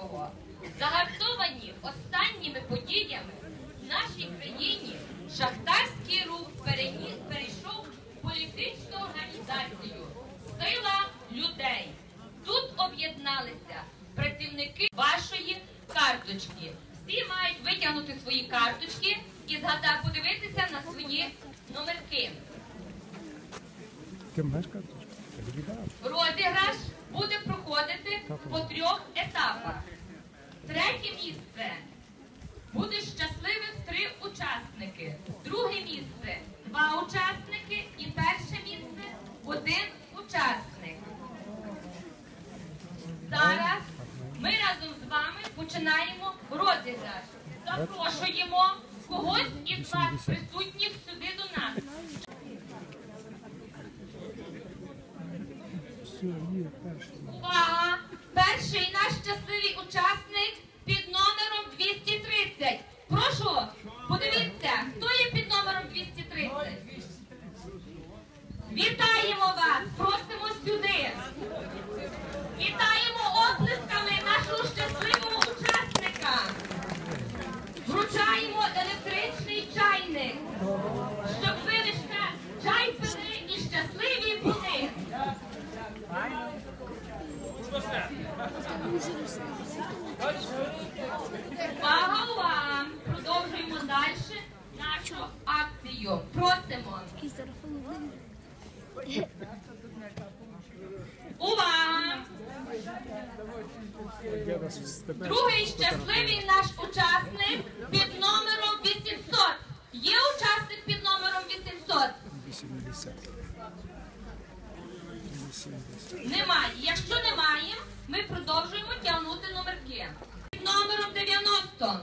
Висоцького. Загартовані останніми подіями в нашій країні шахтарський рух переніс, перейшов в політичну організацію Сила людей. Тут об'єдналися працівники вашої карточки. Всі мають витягнути свої карточки і згадати подивитися на свої номерки. Розіграш буде проходити по трьох етапах. Третє місце буде щасливих три учасники. Друге місце два учасники і перше місце один учасник. Зараз ми разом з вами починаємо розіграш. Запрошуємо когось із вас присутніх сюди до нас. Увага! Перший наш щасливий учасник під номером 230. Прошу, подивіться, хто є під номером 230. Вітаємо вас! Просимо сюди. Увага вам! Продовжуємо далі нашу акцію. Просимо. Увага! Другий щасливий наш учасник під номером 800. Є учасник під номером 800? 80. 80. Немає. Якщо немає, ми продовжуємо тягнути номер номерки. Під номером 90.